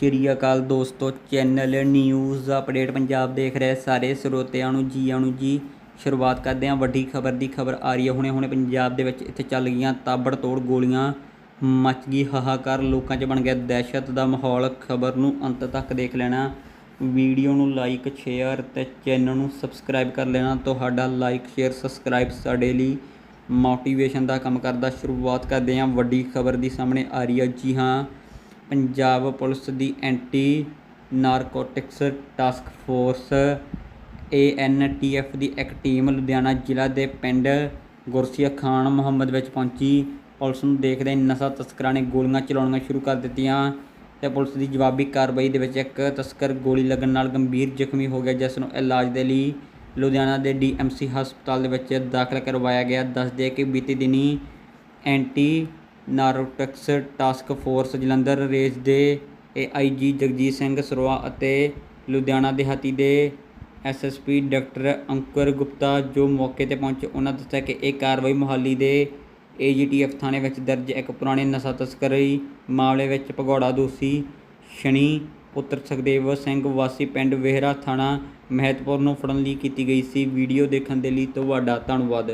ਸ਼੍ਰੀ ਅਕਾਲ ਦੋਸਤੋ, channel news update Punjab ਦੇਖ ਰਹੇ ਸਾਰੇ ਸਰੋਤਿਆਂ ਨੂੰ, ਜੀਆਂ ਨੂੰ ਜੀ। ਸ਼ੁਰੂਆਤ ਕਰਦੇ ਹਾਂ ਵੱਡੀ ਖਬਰ ਦੀ। ਖਬਰ ਆ ਰਹੀ ਹੈ, ਹੁਣੇ ਹੁਣੇ ਪੰਜਾਬ ਦੇ ਵਿੱਚ ਇੱਥੇ ਚੱਲ ਗਈਆਂ ਤਾਬੜਤੋੜ ਗੋਲੀਆਂ। ਮਚ ਗਈ ਹਾਹਾਕਾਰ, ਲੋਕਾਂ 'ਚ ਬਣ ਗਿਆ ਦਹਿਸ਼ਤ ਦਾ ਮਾਹੌਲ। ਖਬਰ ਨੂੰ ਅੰਤ ਤੱਕ ਦੇਖ ਲੈਣਾ। ਵੀਡੀਓ ਨੂੰ ਲਾਈਕ, ਸ਼ੇਅਰ ਤੇ ਚੈਨਲ ਨੂੰ ਸਬਸਕ੍ਰਾਈਬ ਕਰ ਲੈਣਾ। ਤੁਹਾਡਾ ਲਾਈਕ, ਸ਼ੇਅਰ, ਸਬਸਕ੍ਰਾਈਬ ਸਾਡੇ ਲਈ ਮੋਟੀਵੇਸ਼ਨ ਦਾ ਕੰਮ ਕਰਦਾ। ਸ਼ੁਰੂਆਤ ਕਰਦੇ ਹਾਂ ਵੱਡੀ ਖਬਰ ਦੀ ਸਾਹਮਣੇ ਆ ਰਹੀ ਹੈ। ਜੀ ਹਾਂ ਪੰਜਾਬ ਪੁਲਿਸ ਦੀ anti narcotics task force ANTF ਦੀ ਇੱਕ ਟੀਮ ਲੁਧਿਆਣਾ ਜ਼ਿਲ੍ਹਾ ਦੇ ਪਿੰਡ ਗੁਰਸੀਆ ਖਾਨ ਮੁਹੰਮਦ ਵਿੱਚ ਪਹੁੰਚੀ। ਪੁਲਿਸ ਨੂੰ ਦੇਖਦੇ ਨਸ਼ਾ ਤਸਕਰਾਂ ਨੇ ਗੋਲੀਆਂ ਚਲਾਉਣੀਆਂ ਸ਼ੁਰੂ ਕਰ ਦਿੱਤੀਆਂ ਤੇ ਪੁਲਿਸ ਦੀ ਜਵਾਬੀ ਕਾਰਵਾਈ ਦੇ ਵਿੱਚ ਇੱਕ ਤਸਕਰ ਗੋਲੀ ਲੱਗਣ ਨਾਲ ਗੰਭੀਰ ਜ਼ਖਮੀ ਹੋ ਗਿਆ, ਜਿਸ ਨੂੰ ਇਲਾਜ ਦੇ ਲਈ ਲੁਧਿਆਣਾ ਦੇ ਡੀਐਮਸੀ ਹਸਪਤਾਲ ਦੇ ਵਿੱਚ ਦਾਖਲ ਕਰਵਾਇਆ ਗਿਆ। ਦੱਸਦੇ ਕਿ ਬੀਤੀ ਦਿਨੀ anti narcotics task force Jalandhar range ਦੇ ਏਆਈਜੀ ਜਗਜੀਤ ਸਿੰਘ ਸਰੋਆ ਅਤੇ ਲੁਧਿਆਣਾ ਦਿਹਾਤੀ ਦੇ ਐਸਐਸਪੀ ਡਾਕਟਰ ਅੰਕੁਰ ਗੁਪਤਾ ਜੋ ਮੌਕੇ ਤੇ ਪਹੁੰਚੇ, ਉਹਨਾਂ ਦੱਸਿਆ ਕਿ ਇਹ ਕਾਰਵਾਈ ਮੁਹਾਲੀ ਦੇ ਏਜੀਟੀਐਫ ਥਾਣੇ ਵਿੱਚ ਦਰਜ ਇੱਕ ਪੁਰਾਣੇ ਨਸ਼ਾ ਤਸਕਰੀ ਮਾਮਲੇ ਵਿੱਚ ਭਗੌੜਾ ਦੋਸ਼ੀ ਸ਼ਨੀ ਪੁੱਤਰ ਸੁਖਦੇਵ ਸਿੰਘ ਵਾਸੀ ਪਿੰਡ ਵੇਹਰਾ ਥਾਣਾ ਮਹਿਤਪੁਰ ਨੂੰ ਫੜਨ ਲਈ ਕੀਤੀ ਗਈ ਸੀ। ਵੀਡੀਓ ਦੇਖਣ ਦੇ ਲਈ ਤੁਹਾਡਾ ਧੰਨਵਾਦ।